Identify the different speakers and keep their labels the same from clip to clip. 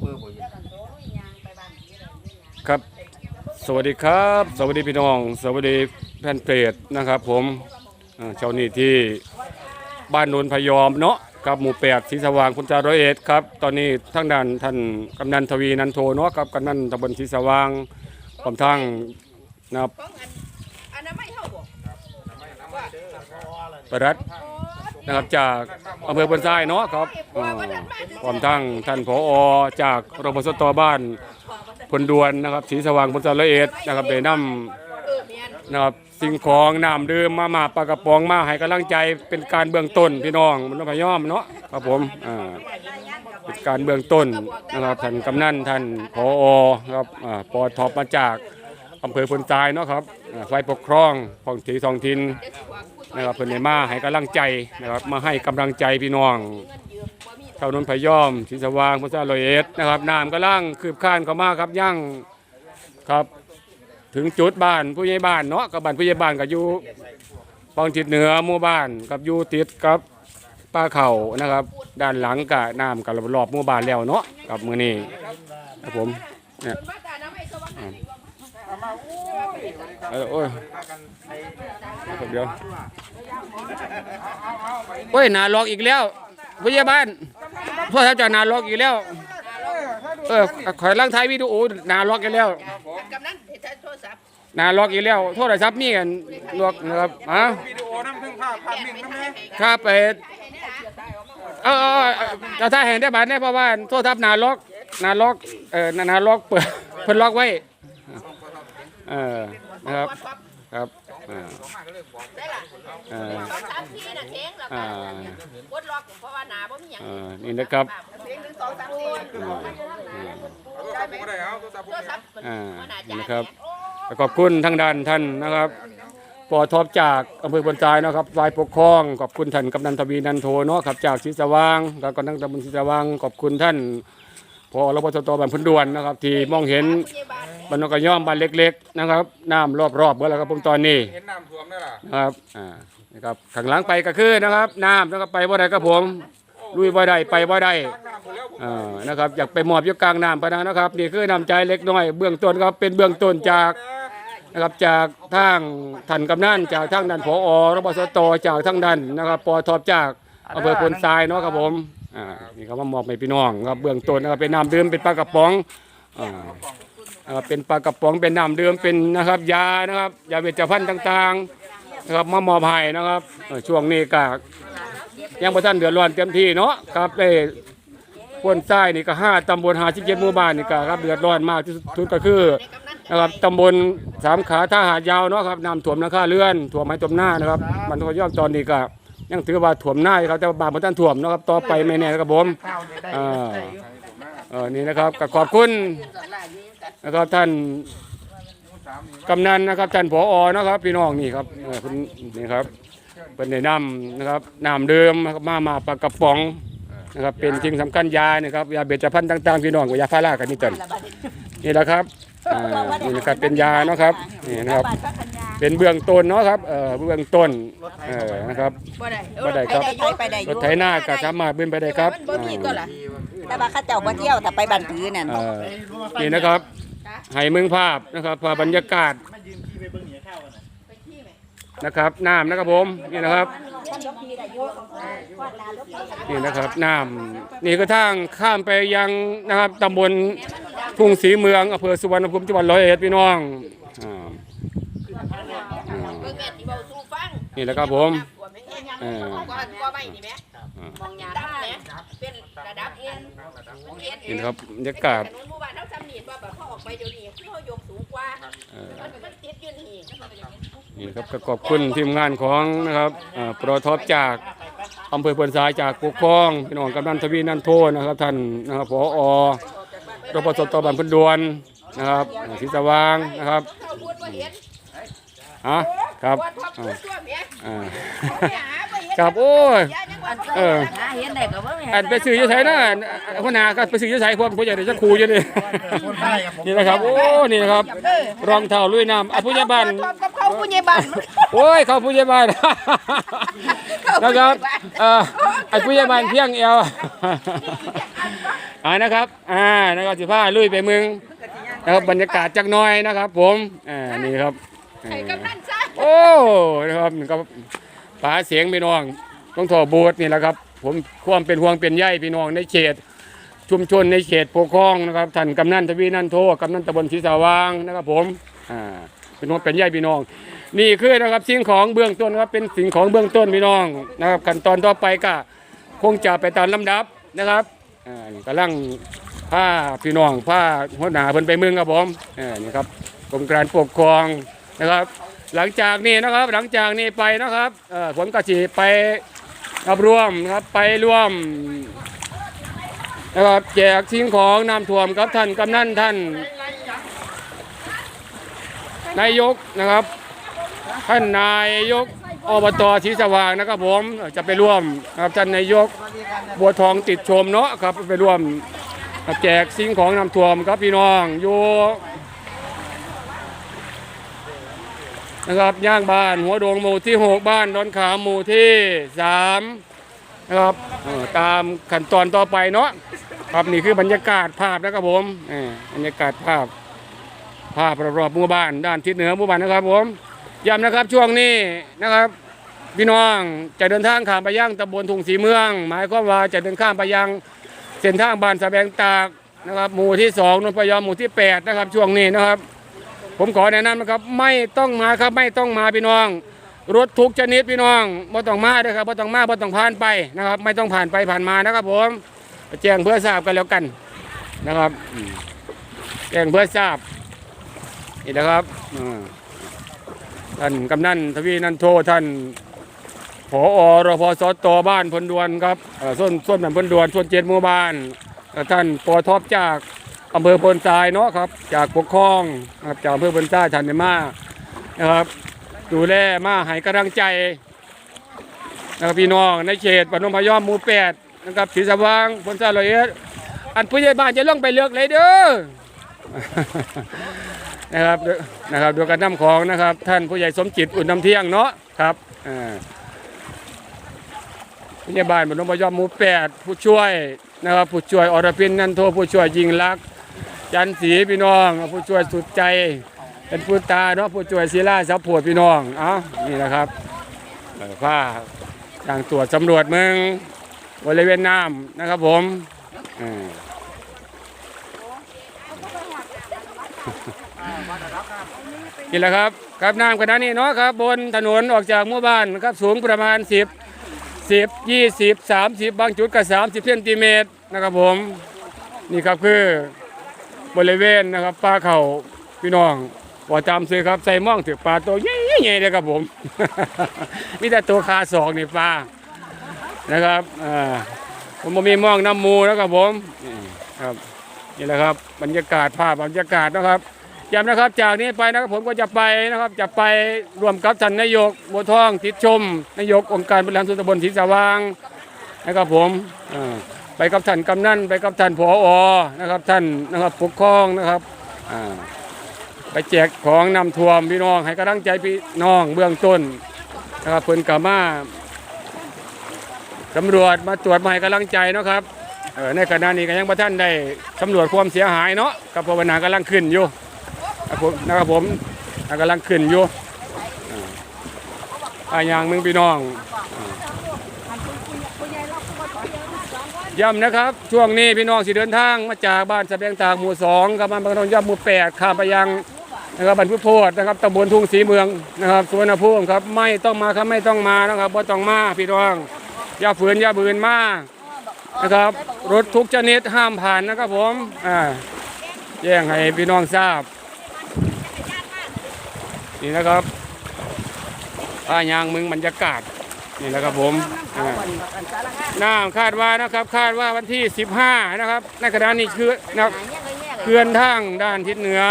Speaker 1: เบอร์บ่อยู่
Speaker 2: ครับ สวัสดีครับ สวัสดีพี่น้อง สวัสดีแฟนเพจนะครับ ผมเอ่อเช้านี้ที่บ้านโนนพยอมเนาะครับหมู่แปดศรีสว่างคุณจาร้อยเอ็ดครับ ตอนนี้ทั้งด้านท่านกำนันทวีนันโทเนาะครับกำนันตำบลศรีสว่างพร้อมทั้งนะครับ
Speaker 3: ของอันอันนั้นไม่เท่าบ่
Speaker 2: ประรัฐ นะครับจากอำเภอบันทรายเนาะครับเอ่อพร้อมทั้งท่านผอจากรพสตบ้านพลดวนนะครับศรีสว่างพลจาร้อยเอ็ดนะครับได้นำ
Speaker 3: เออเมียน
Speaker 2: นะครับสิ่งของน้ำดื่มมามาปลากระป๋องมาให้กำลังใจเป็นการเบื้องต้นพี่น้องมันต้องพยายามเนาะครับผมอ่าเป็นการเบื้องต้นนะครับท่านกำนันท่านผอครับอ่าปอทอปมาจากอำเภอพนทรายเนาะครับอ่าฝ่ายปกครองของที่ท้องถิ่น นะครับเพิ่นได้มาให้กำลังใจนะครับมาให้กำลังใจพี่น้องชาวนนท์พยอมศรีสว่างพุทธลอยเอ็ดนะครับน้ำกำลังคืบคลานเข้ามาครับย่างครับถึงจุดบ้านผู้ใหญ่บ้านเนาะกับบ้านผู้ใหญ่บ้านก็อยู่ปองทิศเหนือหมู่บ้านกับอยู่ติดกับป้าเข่านะครับ ด้านหลังกะน้ำกับรอบหมู่บ้านแล้วเนาะกับมือนี้ครับผมเนี่ย
Speaker 3: คุณว่าแต่น้ำไม่สว่างอันนี้ว่า
Speaker 2: เออโอ้ยครับเดี๋ยวโอ้ยนาล็อกอีกแล้วผู้ใหญ่บ้านพ่อท่านจะนาล็อกอีกแล้ว เออขอยลังท้ายวิดีโอนาล็อกอีกแล้ว
Speaker 3: นา
Speaker 2: ล็อกอีกแล้ว โทรศัพท์มีกันล็อกนะครับอะ
Speaker 1: วิดีโอน้ำถึงภาพภาพนิ่งน้ำแม่
Speaker 2: ครับไปเออเออเออจะถ่าเห็นได้บาทได้เพราะว่าโทษทับนาล็อกนาล็อกเออนาล็อกเปิดเพิ่นล็อกไว้ เออนะครับครับอ่า
Speaker 3: ได้ล่ะ
Speaker 2: เออ
Speaker 3: สองสามทีน่ะเทงแล้ว
Speaker 2: อ่า
Speaker 3: กดล็อกเพราะว่าหนาบ่มีหยัง
Speaker 2: เออนี่นะครับ
Speaker 3: เพลงหนึ่งสองสามสี่
Speaker 1: โทรศัพท์ผมก็ได้เอาโทรศัพท์ผ
Speaker 3: โท
Speaker 1: ม
Speaker 3: รศัพท์มัน
Speaker 2: อ่า
Speaker 3: มันอาจ
Speaker 2: นี่
Speaker 3: จะ
Speaker 2: นะครับขอบคุณทางด้านท่านนะครับปอทบจากอำเภอบนทรายนะครับฝ่ายปกครอง ขอบคุณท่านกำนันทวีนันโทเนาะครับจากศรีสว่างแล้วก็ทั้งตำบลศรีสว่างขอบคุณท่าน พอรพสตบ้านพุนดวนนะครับ ที่มองเห็น
Speaker 3: บ้าน
Speaker 2: บ้านกระย่อมบ้านเล็กๆนะครับน้ำรอบๆเมื่อแล้วครับผมตอนนี้
Speaker 1: เห็นน้ำท่วมได้ล่ะ
Speaker 2: นะครับอ่านะครับข้างหลังไปก็คือนะครับน้ำนะครับไปบ่ได้ครับผมลุยบ่ได้ไปบ่ได้
Speaker 1: น้ำหมด
Speaker 2: อ่านะครับอยากไปหมอบยู่กลางน้ำพะนะนะครับนี่คือน้ำใจเล็กน้อยเบื้องต้นครับเป็นเบื้องต้นจากนะครับจากทางท่านกำนันจากทางด้านผอรบสตจากทางด้านนะครับปอทอบจากอำเภอพนทรายเนาะครับผม อ่านี่ครับมามอบให้พี่น้องครับเบื้องต้นนะครับเป็นน้ำดื่มเป็นปลากระป๋องอ่าเอ่อเป็นปลากระป๋องเป็นน้ำดื่มเป็นนะครับ ยานะครับยาเวชภัณฑ์ต่างๆนะครับมามอบให้นะครับเออช่วงนี้ก็ยังประท่านเดือดร้อนเต็มที่เนาะครับได้พ้นใต้นี่ก็ห้าตำบลหาสิเจ็ดหมู่บ้านนี่ก็ครับเดือดร้อนมากที่สุดก็คือนะครับตำบลสามขาท่าหาดยาวเนาะครับน้ำท่วมนาคาเลื่อนท่วมไม้ท่วมหน้านะครับ มันทุกย่อมตอนนี้ก็ ยังถือว่าท่วมหน้าอยู่ครับแต่ว่าบ้านบ่ทันท่วมเนาะครับต่อไปไม่แน่นะครับผมอ่าเออนี่นะครับก็ขอบคุณนะครับท่านกำนันนะครับท่านผอนะครับ พี่น้องนี่ครับเออคุณนี่ครับเป็นในน้ำนะครับน้ำเดิมนะครับมามาปลากระป๋องนะครับเป็นสิ่งสำคัญยานะครับยาเบญจพรรณต่างๆพี่น้องกับยาพารากันนี่ต้นนี่แหละครับอ่านี่นะครับเป็นยาเนาะครับนี่นะครับ เป็นเบื้องต้นเนาะครับเออเบื้องต้นเออนะครับ
Speaker 3: บ่ได้
Speaker 2: บ่ได้ครับ
Speaker 4: ไปได้อ
Speaker 2: ร
Speaker 4: ยู่
Speaker 2: ถไถนาก็สามารถเป็นไปได้ครับ
Speaker 3: มันบ่มีก็ล่ะ
Speaker 4: แต่ว่าเข้าเจ้ามาเที่ยวแต่ไปบ้านผือนั่น
Speaker 2: เออนี่นะครับให้มึงภาพนะครับภาพบรรยากาศนะครับน้ำนะครับผมนี่นะครับ นี่นะครับน้ำนี่ก็ทางข้ามไปยังนะครับตำบลทุ่งศรีเมืองอำเภอสุวรรณภูมิจังหวัดร้อยเอ็ดพี่น้องอ่าอ่า
Speaker 3: เบิ่งแม่นที่เว้าสู่ฟัง
Speaker 2: นี่แหละครับผม เออ
Speaker 3: ก็ก็ไม่นี่แม่มองยาดับแม่เป็นระดับเอ็นเอ็นเอ็
Speaker 2: นี่
Speaker 3: น
Speaker 2: นะครับบรรยากาศ
Speaker 3: ถนนหมู่บ้านเฮาซ้ำนี่ว่าแบบเขาออกไปเดี๋ยวนี้คือเขายกสูงกว่า
Speaker 2: เออ
Speaker 3: มันมันติดอยู่นี่
Speaker 2: นี่นะครับก็ขอบคุณทีมงานของนะครับอ่าโปรทอปจากอำเภอพนทรายจากปกครองพี่น้องกำนันทวีนันโทนะครับท่านนะครับผอรปสตบันพนดวนนะครับอ่าศรีสว่างนะครับ
Speaker 3: เขาพูดว่าเห็น
Speaker 2: อะ ครับ
Speaker 3: ว่าท็อปพูดตัวแม่
Speaker 2: อ่า
Speaker 3: ไปหาไปเห็น
Speaker 2: ครับโอ้ย
Speaker 3: ยายังว่า
Speaker 2: เออ
Speaker 4: หาเห็นได้ก็บ่มี
Speaker 2: อันไปซื้ออยี่ไสนะหัวหน้าก็ไปซื้ออยี่ไสพวกผู้ใหญ่เดี๋ยวจะครูอยู่นี่นี่นะครับ โอ้ นี่นะครับ รองเท้าลุยน้ำอะผู้ใหญ่บ้าน
Speaker 3: ท็อปกับเขาผู้ใหญ่บ้าน
Speaker 2: โอ้ยเขาผู้ใหญ่บ้าน นะครับเอ่อไอ้ผู้ใหญ่บ้านเพียงเอวอ่านะครับอ่านะครับสิพาลุยไปเมืองนะครับบรรยากาศจักหน้อยนะครับ ผมอ่านี่ครับ
Speaker 3: ไข่กำนันซะ
Speaker 2: โอ้นะครับก็ปาเสียงพี่น้องต้องถอบูดนี่แหละครับ ผมความเป็นห่วงเป็นใยพี่น้องในเขตชุมชนในเขตปกครองนะครับท่านกำนันทวีนันโทกำนันตำบลศรีสาว่างนะครับผมอ่าเป็นห่วงเป็นใยพี่น้อง นี่คือนะครับสิ่งของเบื้องต้นครับเป็นสิ่งของเบื้องต้นพี่น้องนะครับขั้นตอนต่อไปก็คงจะไปตามลำดับนะครับอ่ากำลังผ้าพี่น้องผ้าหัวหน้าเพิ่นไปเมืองครับผมอ่านี่ครับกรมการปกครองนะครับ หลังจากนี้นะครับหลังจากนี้ไปนะครับผมก็จะไปรับร่วมนะครับไปร่วมนะครับแจกสิ่งของน้ำท่วมครับท่านกำนันท่านนายกนะครับ ท่านนายกอบตศรีสว่างนะครับผมจะไปร่วมนะครับท่านนายกบัวทองติดชมเนาะครับไปร่วมแจกสิ่งของน้ำท่วมครับพี่น้องอยู่ นะครับย่างบ้านหัวดงหมู่ที่ 6 บ้านดอนขามหมู่ที่3นะครับตามขั้นตอนต่อไปเนาะครับนี่คือบรรยากาศภาพนะครับผมเอ่อบรรยากาศภาพ ภาพรอบๆหมู่บ้าน ด้านทิศเหนือหมู่บ้านนะครับผมย้ำนะครับช่วงนี้นะครับพี่น้องจะเดินทางข้ามไปยังตำบลทุ่งสีเมือง หมายความว่าจะเดินข้ามไปยังเส้นทางบ้านสะแบงตากนะครับหมู่ที่2นนทพยอมหมู่ที่ 8 นะครับช่วงนี้นะครับ ผมขอแนะนำนะครับไม่ต้องมาครับไม่ต้องมาพี่น้อง รถทุกชนิดพี่น้องบ่ต้องมาด้อครับบ่ต้องมาบ่ต้องผ่านไปนะครับ ไม่ต้องผ่านไปผ่านมานะครับผมแจ้งเพื่อทราบกันแล้วกันนะครับแจ้งเพื่อทราบนี่นะครับท่านกำนันทวีนันโทท่านผอรพสตบ้านพลดวนครับเอ่อส้นส้นแบบพลดวนส่วนเจ็ดหมู่บ้านท่านปอทอบจาก อำเภอพลทรายเนาะครับ จากปกครองนะครับจากอำเภอพลทรายทันเนมานะครับดูแลมาให้กำลังใจนะครับพี่น้องในเขตปนมพยอมหมู่แปดนะครับศรีสว่างพลทรายร้อยเอ็ดอันผู้ใหญ่บ้านจะล่องไปเลือกเลยเด้อนะครับนะครับดูการนำของนะครับ ท่านผู้ใหญ่สมจิตอุ่นน้ำเที่ยงเนาะครับอ่าผู้ใหญ่บ้านปนมพยอมหมู่แปดผู้ช่วยนะครับผู้ช่วยอรพินนันโทผู้ช่วยยิงลักษ จันสีพี่น้องผู้ช่วยสุดใจ เป็นผู้ตาเนาะผู้ช่วยศิลาซับโพดพี่น้องเอ้านี่นะครับเอ่อผ้าทางตรวจสำรวจเมืองบริเวณน้ำนะครับผมอ่านี่แหละครับครับน้ำขนาดนี้เนาะครับ บนถนนออกจากหมู่บ้านครับสูงประมาณ 10 10 20 30 บางจุดก็30เซนติเมตรนะครับผม นี่ครับคือ บริเวณนะครับปลาเขาพี่น้องบ่จำซื้อครับใส่ม่องถือปลาตัวใหญ่ๆเลยครับผมมีแต่ตัวคาสองนี่ปลานะครับผมมีม่องน้ำมูนะครับผมนี่ครับนี่แหละครับบรรยากาศภาพบรรยากาศนะครับย้ำนะครับจากนี้ไปนะครับผมก็จะไปนะครับจะไปรวมกับท่านนายกบัวทองติดชม นายกองค์การบริหารส่วนตำบลศรีสว่างนะครับผมอ่า ไปกับท่านกำนันไปกับท่านผออนะครับ ท่านนะครับปกครองนะครับไปแจกของนำท่วมพี่น้องให้กำลังใจพี่น้องเบื้องต้นนะครับเพิ่นกามาตำรวจมาตรวจมาให้กำลังใจนะครับในขณะนี้ก็ยังพระท่านได้สำรวจความเสียหายเนาะกับภาวนากํลังขึ้นอยู่นะครับผมกำลังขึ้นอยู่อ่าอ่าอย่างมึงพี่น้อง ย้ำนะครับ ช่วงนี้พี่น้องสิเดินทางมาจากบ้านสะแบงตากหมู่สองกับบ้านบางนนย่ำหมู่แปดข้ามไปยังนะครับบรรพุโพธนะครับตำบลทุ่งสีเมืองนะครับสุวรรณภูมิครับไม่ต้องมาครับไม่ต้องมานะครับบ่ต้องมาพี่น้องอย่าฝืนอย่าบืนมานะครับ รถทุกชนิดห้ามผ่านนะครับผมอ่าแจ้งให้พี่น้องทราบนี่นะครับป้ายางมึงบรรยากาศ นี่นะครับผมอ่าน้ำคาดว่านะครับคาดว่าวันที่ 15 นะครับในขณะนี้คือนะครับเขื่อนทางด้านทิศเหนือ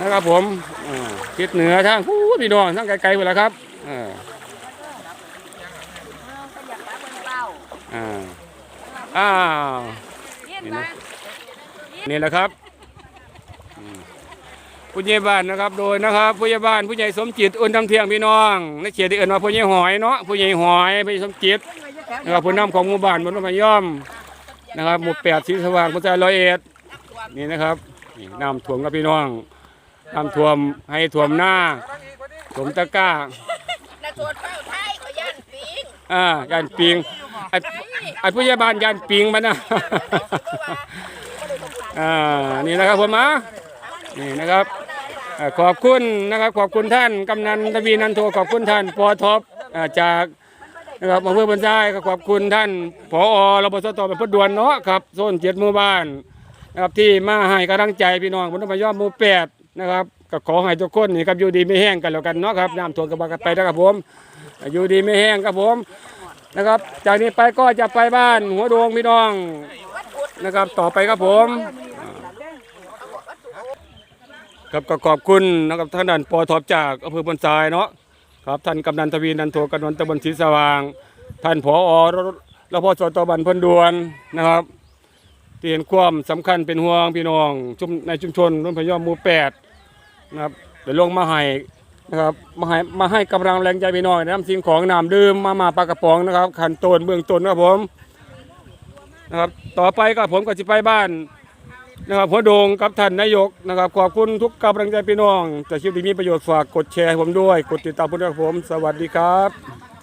Speaker 2: นะครับผมอ่าทิศเหนือทางผู้พี่น้องทางไกลๆหมดแล้วครับอ่าอ่าอ้าวนี่นะนี่แหละครับอืม ผู้ใหญ่บ้านนะครับ โดยนะครับผู้ใหญ่บ้านผู้ใหญ่สมจิตอุ่นทำเทียงพี่น้องในเขตที่เอื่นว่าผู้ใหญ่หอยเนาะผู้ใหญ่หอยผู้ใหญ่สมจิตนะครับผู้นำของหมู่บ้านบนพยอมนะครับ หมู่แปดสีสว่างประชาร้อยเอ็ดนี่นะครับนี่น้ำท่วมกับพี่น้องน้ำท่วมให้ท่วมหน้าท่วมตะกร้า
Speaker 3: น่ะโทษเฝ้าไทยเขาย่านปิง
Speaker 2: อ่าย่านปิงไอ้ไอ้ผู้ใหญ่บ้านย่านปิงมันนะอ่านี่นะครับผมมา นี่นะครับขอบคุณนะครับขอบคุณท่านกำนันทวีนันโทขอบคุณท่านปอท็อปจากนะครับอำเภอบรรจายขอบคุณท่านผอรบสตเป็นพดวนเนาะครับโซนเจ็ดหมู่บ้านนะครับที่มาให้กำลังใจพี่น้องบนพยอมหมู่แปดนะครับก็ขอให้ทุกคนนี่ครับอยู่ดีไม่แห้งกันแล้วกันเนาะครับน้ำท่วมกระบากันไปนะครับผมอยู่ดีไม่แห้งครับผมนะครับ จากนี้ไปก็จะไปบ้านหัวดวงพี่น้องนะครับ ต่อไปครับผม ครับก็ขอบคุณนะครับท่านนันปอทอบจากอำเภอบนทรายเนาะครับท่านกำนันทวีนันโทกำนันตำบลศรีสว่าง ท่านผอรพสตบันพนดวนนะครับที่เห็นความสำคัญเป็นห่วงพี่น้องชุมในชุมชนรุ่นพยอมหมู่แปดนะครับเดี๋ยวลงมาให้นะครับมาให้มาให้กำลังแรงใจพี่น้องน้ำสิ่งของน้ำดื่มมามาปลากระป๋องนะครับขันต้นเบื้องต้นนะครับผมนะครับต่อไปก็ผมก็จะไปบ้าน นะครับหัวโดงกับท่านนายกนะครับ ขอบคุณทุกกำลังใจพี่น้อง แต่คลิปนี้มีประโยชน์ฝากกดแชร์ให้ผมด้วย กดติดตามผมด้วยครับผม สวัสดีครับ